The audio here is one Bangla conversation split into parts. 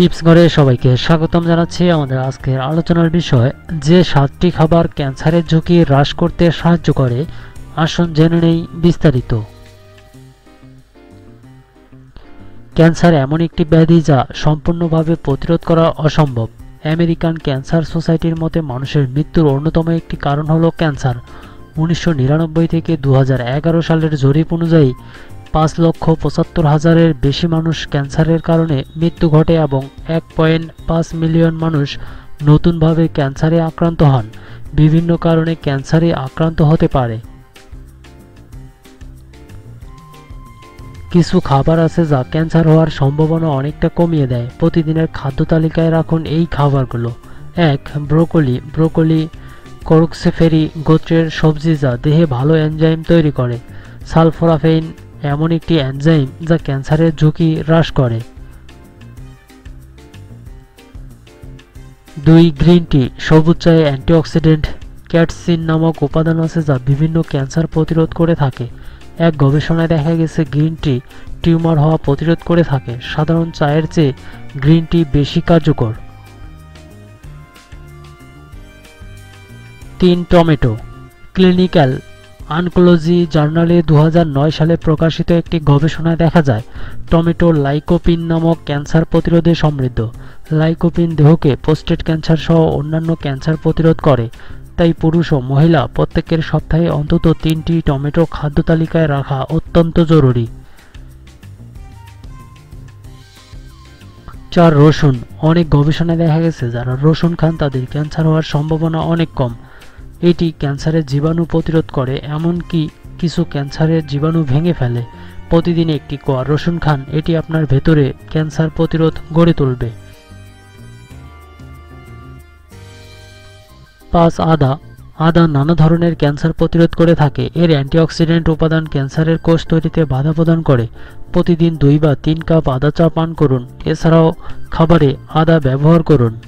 টিপস ঘরে সবাইকে স্বাগতম জানাচ্ছি। আমাদের আজকের আলোচনার বিষয়, যে সাতটি খাবার ক্যান্সারের ঝুঁকি হ্রাস করতে সাহায্য করে, আসুন জেনে নেই বিস্তারিত। ক্যান্সার এমন একটি ব্যাধি যা সম্পূর্ণভাবে প্রতিরোধ করা অসম্ভব। আমেরিকান ক্যান্সার সোসাইটির মতে মানুষের মৃত্যুর অন্যতম একটি কারণ হল ক্যান্সার। উনিশশো নিরানব্বই থেকে দু হাজার এগারো সালের জরিপ অনুযায়ী পাঁচ লক্ষ পঁচাত্তর হাজারের বেশি মানুষ ক্যান্সারের কারণে মৃত্যু ঘটে এবং এক পয়েন্ট পাঁচ মিলিয়ন মানুষ নতুনভাবে ক্যান্সারে আক্রান্ত হন। বিভিন্ন কারণে ক্যান্সারে আক্রান্ত হতে পারে। কিছু খাবার আছে যা ক্যান্সার হওয়ার সম্ভাবনা অনেকটা কমিয়ে দেয়। প্রতিদিনের খাদ্য তালিকায় রাখুন এই খাবারগুলো। এক, ব্রোকলি। ব্রোকলি, করক্সেফেরি গোত্রের সবজি যা দেহে ভালো এনজাইম তৈরি করে। সালফোরাফেইন এমন একটি এনজাইম যা ক্যান্সারের ঝুঁকি হ্রাস করে। দুই গ্রিন টি সবুজ চায়ে অ্যান্টিঅক্সিডেন্ট ক্যাটসিন নামক উপাদান আছে যা বিভিন্ন ক্যান্সার প্রতিরোধ করে থাকে। এক গবেষণায় দেখা গেছে গ্রিন টি টিউমার হওয়া প্রতিরোধ করে থাকে। সাধারণ চায়ের চেয়ে গ্রিন টি বেশি কার্যকর। তিন, টমেটো ক্লিনিক্যাল আনকোলজি জার্নালে দু হাজার নয় সালে প্রকাশিত একটি গবেষণায় দেখা যায়, টমেটো লাইকোপিন নামক ক্যান্সার প্রতিরোধে সমৃদ্ধ। লাইকোপিন দেহকে পোস্টেট ক্যান্সার সহ অন্যান্য ক্যান্সার প্রতিরোধ করে। তাই পুরুষ ও মহিলা প্রত্যেকের সপ্তাহে অন্তত তিনটি টমেটো খাদ্য তালিকায় রাখা অত্যন্ত জরুরি। চার, রসুন। অনেক গবেষণায় দেখা গেছে, যারা রসুন খান, তাদের ক্যান্সার হওয়ার সম্ভাবনা অনেক কম। এটি ক্যান্সারের জীবাণু প্রতিরোধ করে, এমনকি কিছু ক্যান্সারের জীবাণু ভেঙে ফেলে। প্রতিদিন একটি কোয়া রসুন খান, এটি আপনার ভেতরে ক্যান্সার প্রতিরোধ গড়ে তুলবে। পাঁচ, আদা। আদা নানা ধরনের ক্যান্সার প্রতিরোধ করে থাকে। এর অ্যান্টিঅক্সিডেন্ট উপাদান ক্যান্সারের কোষ তৈরিতে বাধা প্রদান করে। প্রতিদিন দুই বা তিন কাপ আদা চা পান করুন। এছাড়াও খাবারে আদা ব্যবহার করুন।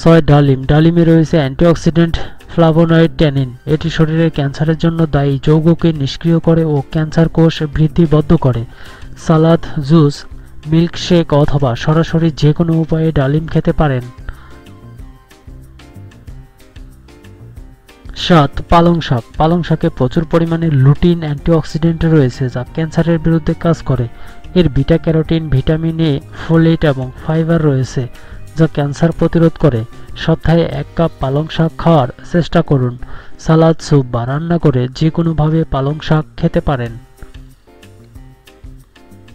ছয় ডালিম। ডালিমে রয়েছে অ্যান্টিঅক্সিডেন্ট ফ্লাভোনয়েড ট্যানিন। এটি শরীরের ক্যান্সারের জন্য দায়ী, যৌগকে নিষ্ক্রিয় করে ও ক্যান্সার কোষ বৃদ্ধিবদ্ধ করে। সালাদ, জুস, মিল্কশেক অথবা সরাসরি যে কোনো উপায়ে ডালিম খেতে পারেন। সাত, পালং শাক। পালং শাকে প্রচুর পরিমাণে লুটিন অ্যান্টিঅক্সিডেন্ট রয়েছে যা ক্যান্সারের বিরুদ্ধে কাজ করে। এর beta carotene, vitamin A, folate এবং ফাইবার রয়েছে। যা ক্যান্সার প্রতিরোধ করে, সপ্তাহে এক কাপ পালং শাক খাওয়ার চেষ্টা করুন। সালাদ, স্যুপ বা রান্না করে যে কোনোভাবে পালং শাক খেতে পারেন।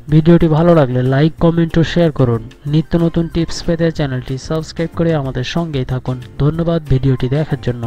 ভিডিওটি ভালো লাগলে লাইক, কমেন্ট ও শেয়ার করুন। নিত্য নতুন টিপস পেতে চ্যানেলটি সাবস্ক্রাইব করে আমাদের সঙ্গেই থাকুন। ধন্যবাদ ভিডিওটি দেখার জন্য।